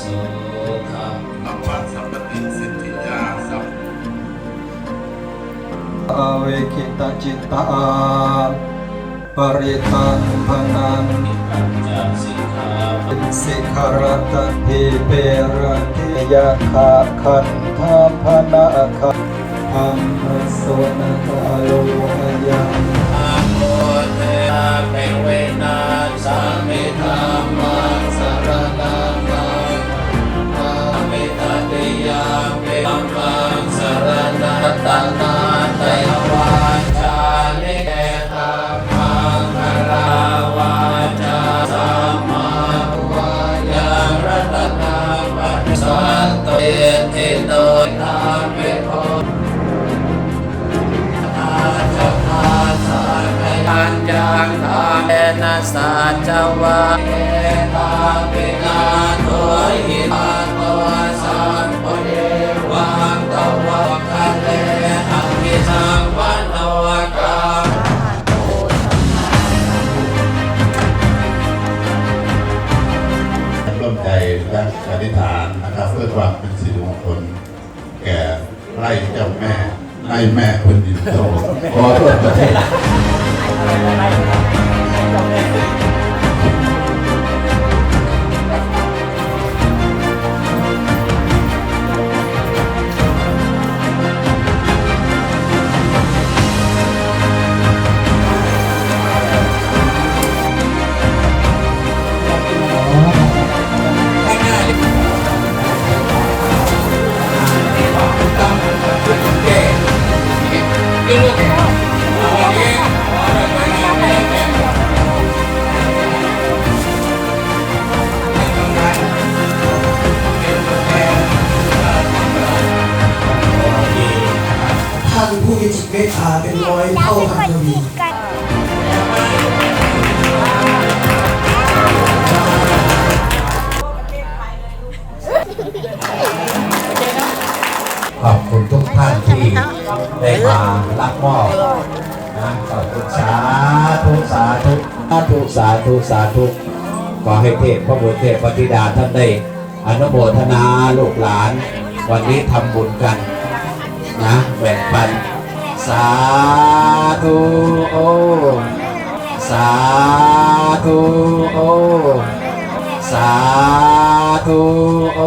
สุขะสัพพะสัพพติ เตติโตทาเปโคปัญจังทาเมนะสัจวะเอตาปินาโทหิมาโตสัมปเรวังตวะคะเลหังมิสัง นนะครับ เพื่อความเป็นสิริมงคลแก่ไร่เจ้าแม่ในแม่คนดินโตขอโทษประเทศ ท่านผู้มีจิตเมตตาเป็นร้อยเท่าพันทวี ท่านที่ได้มารับมอบนะขอบคุณสาธุสาธุสาธุสาธุสาธุขอให้เทพพระบุตรเทพปฏิดาท่านได้อนุโมทนาลูกหลาน วันนี้ทำบุญกันนะแบ่งปัน สาธุโอสาธุโอสาธุโอ